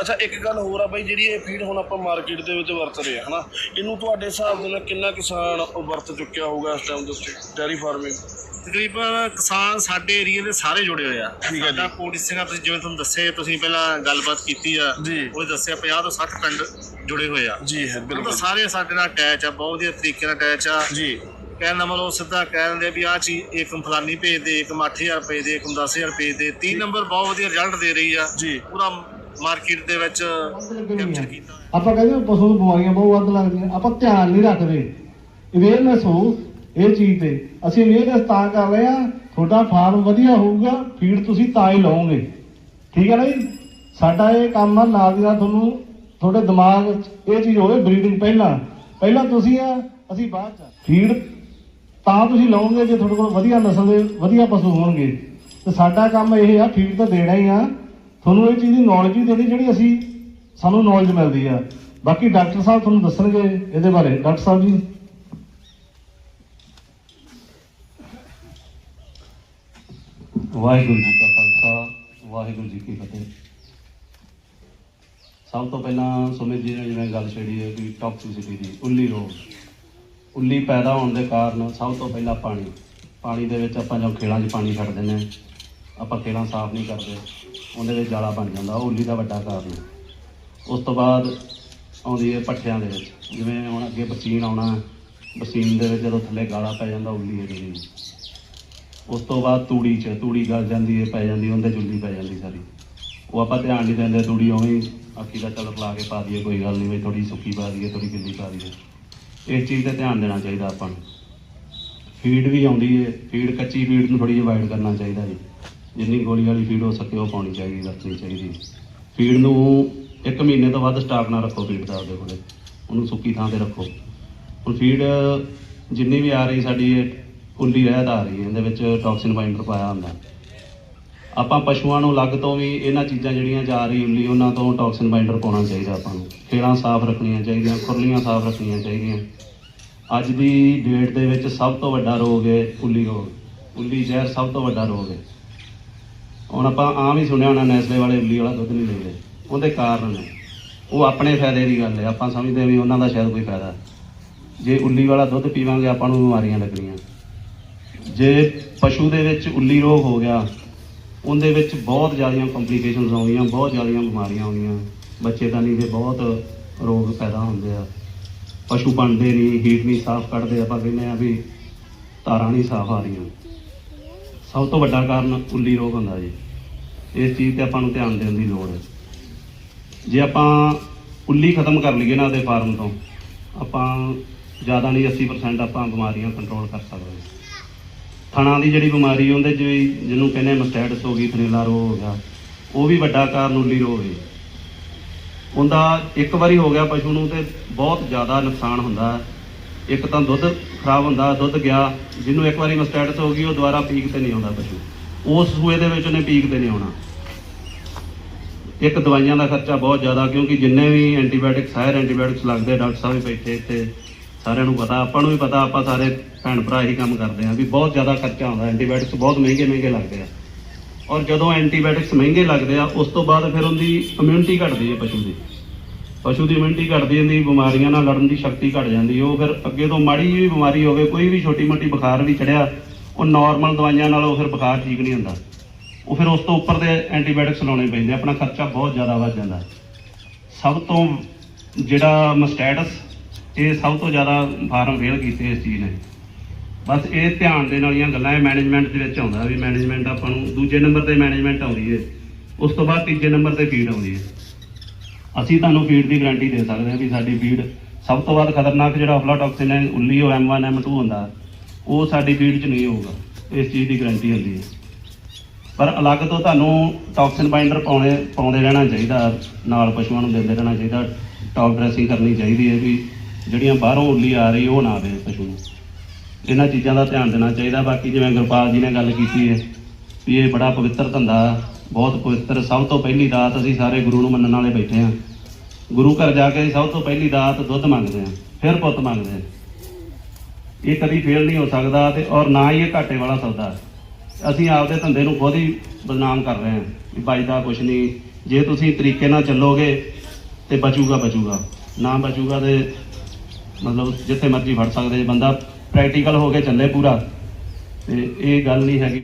ਅੱਛਾ ਇੱਕ ਗੱਲ ਹੋਰ ਆ ਬਾਈ ਜਿਹੜੀ ਇਹ ਫੀਡ ਹੁਣ ਆਪਾਂ ਮਾਰਕੀਟ ਦੇ ਵਿੱਚ ਵਰਤ ਰਹੇ ਆ ਹਨਾ? ਇਹਨੂੰ ਤੁਹਾਡੇ ਹਿਸਾਬ ਦੇ ਨਾਲ ਕਿੰਨਾ ਕਿਸਾਨ ਵਰਤ ਚੁੱਕਿਆ ਹੋਊਗਾ ਇਸ ਟਾਈਮ ਦੇ ਉੱਤੇ ਡੈਰੀ ਫਾਰਮਿੰਗ ਤਕਰੀਬਨ ਕਿਸਾਨ ਸਾਡੇ ਏਰੀਆ ਦੇ ਸਾਰੇ ਜੁੜੇ ਹੋਏ ਆ। ਠੀਕ ਹੈ ਜੀ। ਕੋਟੀ ਸਿੰਘਾਂ ਤੁਸੀਂ ਜਿਵੇਂ ਤੁਹਾਨੂੰ ਦੱਸੇ ਤੁਸੀਂ ਪਹਿਲਾਂ ਗੱਲਬਾਤ ਕੀਤੀ ਆ। ਉਹ ਦੱਸਿਆ 50 ਤੋਂ 60 ਪਿੰਡ ਜੁੜੇ ਹੋਏ ਆ। ਜੀ ਹੈ ਬਿਲਕੁਲ। ਸਾਰੇ ਸਾਡੇ ਨਾਲ ਅਟੈਚ ਆ ਬਹੁਤ ਵਧੀਆ ਤਰੀਕੇ ਨਾਲ ਅਟੈਚ ਆ। ਜੀ। ਕਹਿਣ ਦਾ ਮਤਲਬ ਸਿੱਧਾ ਕਹਿ ਦਿੰਦੇ ਆ ਵੀ ਆਹ ਚੀਜ਼ ਇੱਕ ਫਲਾਨੀ ਭੇਜ ਦੇ ਇੱਕ 8000 ਭੇਜ ਦੇ ਇੱਕ 10000 ਭੇਜ ਦੇ 3 ਨੰਬਰ ਬਹੁਤ ਵਧੀਆ ਰਿਜ਼ਲਟ ਦੇ ਰਹੀ ਆ। ਜੀ। ਪੂਰਾ ਮਾਰਕੀਟ ਦੇ ਵਿੱਚ ਕੈਪਚਰ ਕੀਤਾ ਆਪਾਂ ਕਹਿੰਦੇ ਹਾਂ ਪਸ਼ੂ ਨੂੰ ਬਿਮਾਰੀਆਂ ਬਹੁਤ ਵੱਧ ਲੱਗਦੀਆਂ, ਆਪਾਂ ਧਿਆਨ ਨਹੀਂ ਰੱਖਦੇ। ਅਵੇਅਰਨੈਸ ਹੋ ਇਹ ਚੀਜ਼ ਤੇ। ਅਸੀਂ ਅਵੇਅਰਨੈਸ ਤਾਂ ਕਰ ਰਹੇ ਆ ਤੁਹਾਡਾ ਫਾਰਮ ਵਧੀਆ ਹੋਊਗਾ ਫੀਡ ਤੁਸੀਂ ਤਾਂ ਹੀ ਲਓਗੇ। ਠੀਕ ਹੈ ਨਾ ਜੀ? ਸਾਡਾ ਇਹ ਕੰਮ ਆ, ਨਾਲ ਦੀ ਨਾਲ ਤੁਹਾਨੂੰ ਤੁਹਾਡੇ ਦਿਮਾਗ ਇਹ ਚੀਜ਼ ਹੋਵੇ ਬਰੀਡਿੰਗ ਪਹਿਲਾਂ। ਪਹਿਲਾਂ ਤੁਸੀਂ ਆ, ਅਸੀਂ ਬਾਅਦ ਚ ਫੀਡ ਤਾਂ ਤੁਸੀਂ ਲਓਗੇ ਜੇ ਤੁਹਾਡੇ ਕੋਲ ਵਧੀਆ ਨਸਲ ਦੇ, ਵਧੀਆ ਪਸ਼ੂ ਹੋਣਗੇ। ਤੇ ਸਾਡਾ ਕੰਮ ਇਹ ਆ ਫੀਡ ਤਾਂ ਦੇਣਾ ਹੀ ਆ। ਤੁਹਾਨੂੰ ਇਹ ਚੀਜ਼ ਦੀ ਨੌਲੇਜ ਵੀ ਦੇਣੀ ਜਿਹੜੀ ਅਸੀਂ, ਸਾਨੂੰ ਨੌਲੇਜ ਮਿਲਦੀ ਆ। ਬਾਕੀ ਡਾਕਟਰ ਸਾਹਿਬ ਤੁਹਾਨੂੰ ਦੱਸਣਗੇ ਇਹਦੇ ਬਾਰੇ। ਡਾਕਟਰ ਸਾਹਿਬ ਜੀ। ਵਾਹਿਗੁਰੂ ਜੀ ਕਾ ਖਾਲਸਾ, ਵਾਹਿਗੁਰੂ ਜੀ ਕੀ ਫਤਿਹ। ਸਭ ਤੋਂ ਪਹਿਲਾਂ ਸੁਮਿਤ ਜੀ ਨੇ ਜਿਵੇਂ ਗੱਲ ਛੇੜੀ ਹੈ ਕਿ ਟੌਕਸਿਸਿਟੀ ਦੀ, ਉੱਲੀ ਰੋਗ। ਉੱਲੀ ਪੈਦਾ ਹੋਣ ਦੇ ਕਾਰਨ ਸਭ ਤੋਂ ਪਹਿਲਾਂ ਪਾਣੀ। ਪਾਣੀ ਦੇ ਵਿੱਚ ਆਪਾਂ ਜਦੋਂ ਖੇਲਾਂ 'ਚ ਪਾਣੀ ਛੱਡ ਦਿੰਦੇ ਹਾਂ, ਆਪਾਂ ਖੇਲਾਂ ਸਾਫ਼ ਨਹੀਂ ਕਰਦੇ। ਉਹਦੇ ਵਿੱਚ ਜਾਲਾ ਬਣ ਜਾਂਦਾ, ਉਹ ਉੱਲੀ ਦਾ ਵੱਡਾ ਕਾਰਨ ਹੈ ਉਸ ਤੋਂ ਬਾਅਦ ਆਉਂਦੀ ਹੈ ਪੱਠਿਆਂ ਦੇ ਵਿੱਚ, ਜਿਵੇਂ ਹੁਣ ਅੱਗੇ ਬਸੀਨ ਆਉਣਾ, ਬਸੀਨ ਦੇ ਵਿੱਚ ਜਦੋਂ ਥੱਲੇ ਗਾਲਾ ਪੈ ਜਾਂਦਾ, ਉੱਲੀ ਹੈ ਜਿਹੜੀ ਉਸ ਤੋਂ ਬਾਅਦ ਤੂੜੀ 'ਚ, ਤੂੜੀ ਗਲ ਜਾਂਦੀ ਹੈ, ਪੈ ਜਾਂਦੀ, ਉਹਦੇ 'ਚ ਉੱਲੀ ਪੈ ਜਾਂਦੀ ਸਾਰੀ। ਉਹ ਆਪਾਂ ਧਿਆਨ ਨਹੀਂ ਦਿੰਦੇ ਤੂੜੀ ਉਵੇਂ ਹੀ ਆਖੀ ਦਾ ਚੱਲ ਲਾ ਕੇ ਪਾ ਦਈਏ, ਕੋਈ ਗੱਲ ਨਹੀਂ, ਵੀ ਥੋੜੀ ਸੁੱਕੀ ਪਾ ਦਈਏ ਥੋੜੀ ਗਿੱਲੀ ਪਾ ਦਈਏ। ਇਸ ਚੀਜ਼ ਤੇ ਧਿਆਨ ਦੇਣਾ ਚਾਹੀਦਾ ਆਪਾਂ ਨੂੰ। ਫੀਡ ਵੀ ਆਉਂਦੀ ਹੈ, ਫੀਡ ਕੱਚੀ ਫੀਡ ਨੂੰ ਥੋੜੀ ਜਿਹੀ ਅਵਾਇਡ ਕਰਨਾ ਚਾਹੀਦਾ ਜੀ। ਜਿੰਨੀ ਗੋਲੀ ਵਾਲੀ ਫੀਡ ਹੋ ਸਕੇ ਉਹ ਪਾਉਣੀ ਚਾਹੀਦੀ, ਵਰਤਣੀ ਚਾਹੀਦੀ। ਫੀਡ ਨੂੰ ਇੱਕ ਮਹੀਨੇ ਤੋਂ ਵੱਧ ਸਟਾਕ ਨਾ ਰੱਖੋ ਫੀਡ ਦਾ ਉਹਦੇ ਕੋਲੇ। ਉਹਨੂੰ ਸੁੱਕੀ ਥਾਂ ਤੇ ਰੱਖੋ। ਹੁਣ ਫੀਡ ਜਿੰਨੀ ਵੀ ਆ ਰਹੀ ਸਾਡੀ, ਇਹ ਉੱਲੀ ਰਹਿਤ ਆ ਰਹੀ ਹੈ, ਇਹਦੇ ਵਿੱਚ ਟੌਕਸਿਨ ਬਾਈਂਡਰ ਪਾਇਆ ਹੁੰਦਾ। ਆਪਾਂ ਪਸ਼ੂਆਂ ਨੂੰ ਲੱਗ ਤੋਂ ਵੀ ਇਹਨਾਂ ਚੀਜ਼ਾਂ ਜਿਹੜੀਆਂ ਜਾ ਰਹੀ ਉੱਲੀ ਉਹਨਾਂ ਤੋਂ ਟੌਕਸਿਨ ਬਾਈਂਡਰ ਪਾਉਣਾ ਚਾਹੀਦਾ ਆਪਾਂ ਨੂੰ। ਖੇਲਾਂ ਸਾਫ਼ ਰੱਖਣੀਆਂ ਚਾਹੀਦੀਆਂ, ਖੁਰਲੀਆਂ ਸਾਫ਼ ਰੱਖਣੀਆਂ ਚਾਹੀਦੀਆਂ। ਅੱਜ ਦੀ ਡੇਟ ਦੇ ਵਿੱਚ ਸਭ ਤੋਂ ਵੱਡਾ ਰੋਗ ਹੈ ਉੱਲੀ ਰੋਗ। ਉੱਲੀ ਜ਼ਹਿਰ ਸਭ ਤੋਂ ਵੱਡਾ ਰੋਗ ਹੈ। ਹੁਣ ਆਪਾਂ ਆਮ ਹੀ ਸੁਣਿਆ ਹੋਣਾ ਨੈਸਲੇ ਵਾਲੇ ਉੱਲੀ ਵਾਲਾ ਦੁੱਧ ਨਹੀਂ ਲੈਂਦੇ ਉਹਦੇ ਕਾਰਨ ਨੇ। ਉਹ ਆਪਣੇ ਫਾਇਦੇ ਦੀ ਗੱਲ ਹੈ। ਆਪਾਂ ਸਮਝਦੇ ਵੀ ਉਹਨਾਂ ਦਾ ਸ਼ਾਇਦ ਕੋਈ ਫਾਇਦਾ। ਜੇ ਉੱਲੀ ਵਾਲਾ ਦੁੱਧ ਪੀਵਾਂਗੇ, ਆਪਾਂ ਨੂੰ ਬਿਮਾਰੀਆਂ ਲੱਗਣੀਆਂ। ਜੇ ਪਸ਼ੂ ਦੇ ਵਿੱਚ ਉੱਲੀ ਰੋਗ ਹੋ ਗਿਆ, ਉਹਦੇ ਵਿੱਚ ਬਹੁਤ ਜ਼ਿਆਦੀਆਂ ਕੰਪਲਿਕੇਸ਼ਨਸ ਆਉਂਦੀਆਂ, ਬਹੁਤ ਜ਼ਿਆਦੀਆਂ ਬਿਮਾਰੀਆਂ ਆਉਂਦੀਆਂ। ਬੱਚੇਦਾਨੀ ਦੇ ਬਹੁਤ ਰੋਗ ਪੈਦਾ ਹੁੰਦੇ ਆ। ਪਸ਼ੂ ਬਣਦੇ ਨਹੀਂ ਹੀਟ ਨਹੀਂ, ਸਾਫ਼ ਕੱਢਦੇ। ਆਪਾਂ ਕਹਿੰਦੇ ਆ ਵੀ ਤਾਰਾਂ ਨਹੀਂ ਸਾਫ਼ ਆ ਰਹੀਆਂ। ਸਭ ਤੋਂ ਵੱਡਾ ਕਾਰਨ ਉੱਲੀ ਰੋਗ ਹੁੰਦਾ ਜੀ। ਇਸ ਚੀਜ਼ ਤੇ ਆਪਾਂ ਨੂੰ ਧਿਆਨ ਦੇਣ ਦੀ ਲੋੜ ਹੈ। ਜੇ ਆਪਾਂ ਉੱਲੀ ਖਤਮ ਕਰ ਲਈਏ ਨਾ ਉਹਦੇ ਫਾਰਮ ਤੋਂ, ਆਪਾਂ ਜ਼ਿਆਦਾ ਨਹੀਂ 80% ਆਪਾਂ ਬਿਮਾਰੀਆਂ ਕੰਟਰੋਲ ਕਰ ਸਕਦੇ ਹਾਂ। ਥਣਾ ਦੀ ਜਿਹੜੀ ਬਿਮਾਰੀ ਉਹਦੇ 'ਚ ਵੀ ਜਿਹਨੂੰ ਕਹਿੰਦੇ ਮਸਟੈਟਸ ਹੋ ਗਈ ਥਨੇਲਾ ਰੋਗ ਹੋ ਗਿਆ, ਉਹ ਵੀ ਵੱਡਾ ਕਾਰਨ ਉੱਲੀ ਰੋਗ ਹੈ। ਉਹਦਾ ਇੱਕ ਵਾਰੀ ਹੋ ਗਿਆ ਪਸ਼ੂ ਨੂੰ ਤੇ ਬਹੁਤ ਜ਼ਿਆਦਾ ਨੁਕਸਾਨ ਹੁੰਦਾ ਹੈ। ਇੱਕ ਤਾਂ ਦੁੱਧ ਖਰਾਬ ਹੁੰਦਾ, ਦੁੱਧ ਗਿਆ, ਜਿਹਨੂੰ ਇੱਕ ਵਾਰੀ ਮਸਟੈਟਸ ਹੋ ਗਈ, ਉਹ ਦੁਬਾਰਾ ਪੀਕ ਤੇ ਨਹੀਂ ਆਉਂਦਾ ਪਸ਼ੂ। ਉਸ ਸੂਏ ਦੇ ਵਿੱਚ ਉਹਨੇ ਪੀਕ ਤੇ ਨਹੀਂ ਆਉਣਾ। ਇੱਕ ਦਵਾਈਆਂ ਦਾ ਖਰਚਾ ਬਹੁਤ ਜ਼ਿਆਦਾ, ਕਿਉਂਕਿ ਜਿੰਨੇ ਵੀ ਐਂਟੀਬਾਇਓਟਿਕਸ ਹਾਇਰ ਐਂਟੀਬਾਇਓਟਿਕਸ ਲੱਗਦੇ, ਡਾਕਟਰ ਸਾਹਿਬ ਵੀ ਬੈਠੇ ਇੱਥੇ, ਸਾਰਿਆਂ ਨੂੰ ਪਤਾ, ਆਪਾਂ ਨੂੰ ਵੀ ਪਤਾ, ਆਪਾਂ ਸਾਰੇ ਭੈਣ ਭਰਾ ਇਹੀ ਕੰਮ ਕਰਦੇ ਆ ਵੀ ਬਹੁਤ ਜ਼ਿਆਦਾ ਖਰਚਾ ਆਉਂਦਾ ਐਂਟੀਬਾਇਓਟਿਕਸ ਬਹੁਤ ਮਹਿੰਗੇ ਮਹਿੰਗੇ ਲੱਗਦੇ ਆ। ਔਰ ਜਦੋਂ ਐਂਟੀਬਾਇਓਟਿਕਸ ਮਹਿੰਗੇ ਲੱਗਦੇ ਆ, ਉਸ ਤੋਂ ਬਾਅਦ ਫਿਰ ਉਹਦੀ ਇਮਿਊਨਿਟੀ ਘਟਦੀ ਹੈ ਪਸ਼ੂ ਦੀ। ਪਸ਼ੂ ਦੀ ਇਮਿਊਨਿਟੀ ਘਟਦੀ ਜਾਂਦੀ, ਬਿਮਾਰੀਆਂ ਨਾਲ ਲੜਨ ਦੀ ਸ਼ਕਤੀ ਘਟ ਜਾਂਦੀ ਉਹ ਫਿਰ ਅੱਗੇ ਤੋਂ ਮਾੜੀ ਜਿਹੀ ਬਿਮਾਰੀ ਹੋਵੇ, ਕੋਈ ਵੀ ਛੋਟੀ ਮੋਟੀ ਬੁਖਾਰ ਵੀ ਚੜਿਆ, ਉਹ ਨਾਰਮਲ ਦਵਾਈਆਂ ਨਾਲ ਉਹ ਫਿਰ ਬੁਖਾਰ ਠੀਕ ਨਹੀਂ ਹੁੰਦਾ। ਉਹ ਫਿਰ ਉਸ ਤੋਂ ਉੱਪਰ ਦੇ ਐਂਟੀਬਾਇਓਟਿਕਸ ਲਾਉਣੇ ਪੈਂਦੇ ਆਪਣਾ ਖਰਚਾ ਬਹੁਤ ਜ਼ਿਆਦਾ ਵੱਧ ਜਾਂਦਾ। ਸਭ ਤੋਂ ਜਿਹੜਾ ਮਸਟੈਟਸ ਇਹ ਸਭ ਤੋਂ ਜ਼ਿਆਦਾ ਫਾਰਮ ਫੇਲ ਕੀਤੇ ਇਸ ਚੀਜ਼ ਨੇ। ਬਸ ਇਹ ਧਿਆਨ ਦੇਣ ਵਾਲੀਆਂ ਗੱਲਾਂ, ਇਹ ਮੈਨੇਜਮੈਂਟ ਦੇ ਵਿੱਚ ਆਉਂਦਾ ਵੀ ਮੈਨੇਜਮੈਂਟ ਆਪਾਂ ਨੂੰ ਦੂਜੇ ਨੰਬਰ ਤੇ ਮੈਨੇਜਮੈਂਟ ਆਉਂਦੀ ਹੈ, ਉਸ ਤੋਂ ਬਾਅਦ ਤੀਜੇ ਨੰਬਰ ਤੇ ਫੀਡ ਆਉਂਦੀ ਹੈ। ਅਸੀਂ ਤੁਹਾਨੂੰ ਫੀਡ ਦੀ ਗਾਰੰਟੀ ਦੇ ਸਕਦੇ ਹਾਂ ਵੀ ਸਾਡੀ ਫੀਡ ਸਭ ਤੋਂ ਵੱਧ ਖਤਰਨਾਕ ਜਿਹੜਾ ਅਫਲਾਟੌਕਸਿਨ ਹੈ ਉੱਲੀ ਉਹ M1 M2 ਹੁੰਦਾ। ਉਹ ਸਾਡੀ ਫੀਡ 'ਚ ਨਹੀਂ ਹੋਊਗਾ। ਇਸ ਚੀਜ਼ ਦੀ ਗਾਰੰਟੀ ਹੁੰਦੀ ਹੈ। ਪਰ ਅਲੱਗ ਤੋਂ ਤੁਹਾਨੂੰ ਟੌਕਸਿਨ ਬਾਈਂਡਰ ਪਾਉਣੇ, ਪਾਉਂਦੇ ਰਹਿਣਾ ਚਾਹੀਦਾ। ਨਾਲ ਪਸ਼ੂਆਂ ਨੂੰ ਦਿੰਦੇ ਰਹਿਣਾ ਚਾਹੀਦਾ। ਟੌਪ ਡਰੈਸਿੰਗ ਕਰਨੀ ਚਾਹੀਦੀ ਹੈ ਵੀ ਜਿਹੜੀਆਂ ਬਾਹਰੋਂ ਉੱਲੀ ਆ ਰਹੀ, ਉਹ ਨਾ ਆਵੇ ਪਸ਼ੂ ਨੂੰ। ਇਹਨਾਂ ਚੀਜ਼ਾਂ ਦਾ ਧਿਆਨ ਦੇਣਾ ਚਾਹੀਦਾ। ਬਾਕੀ ਜਿਵੇਂ ਗੁਰਪਾਲ ਜੀ ਨੇ ਗੱਲ ਕੀਤੀ ਹੈ ਵੀ ਇਹ ਬੜਾ ਪਵਿੱਤਰ ਧੰਦਾ, ਬਹੁਤ ਪਵਿੱਤਰ। ਸਭ ਤੋਂ ਪਹਿਲੀ ਦਾਤ ਅਸੀਂ ਸਾਰੇ ਗੁਰੂ ਨੂੰ ਮੰਨਣ ਵਾਲੇ ਬੈਠੇ ਹਾਂ। ਗੁਰੂ ਘਰ ਜਾ ਕੇ ਸਭ ਤੋਂ ਪਹਿਲੀ ਦਾਤ ਦੁੱਧ ਮੰਗਦੇ ਹਾਂ, ਫਿਰ ਪੁੱਤ ਮੰਗਦੇ ਹਾਂ। ਇਹ ਕਦੀ ਫੇਲ ਨਹੀਂ ਹੋ ਸਕਦਾ ਤੇ ਔਰ ਨਾ ਹੀ ਇਹ ਘਾਟੇ ਵਾਲਾ ਸੌਦਾ। ਅਸੀਂ ਆਪਦੇ ਧੰਦੇ ਨੂੰ ਖੁਦ ਹੀ ਬਦਨਾਮ ਕਰ ਰਹੇ ਹਾਂ ਵੀ ਬਾਈ ਦਾ ਕੁਛ ਨਹੀਂ, ਜੇ ਤੁਸੀਂ ਤਰੀਕੇ ਨਾਲ ਚੱਲੋਗੇ ਤੇ ਬਚੂਗਾ ਬਚੂਗਾ। ਨਾ ਬਚੂਗਾ ਤੇ ਮਤਲਬ ਜਿੱਥੇ ਮਰਜ਼ੀ ਫੜ ਸਕਦੇ ਬੰਦਾ ਪ੍ਰੈਕਟੀਕਲ ਹੋ ਕੇ ਚੱਲੇ ਪੂਰਾ, ਤੇ ਇਹ ਗੱਲ ਨਹੀਂ ਹੈਗੀ।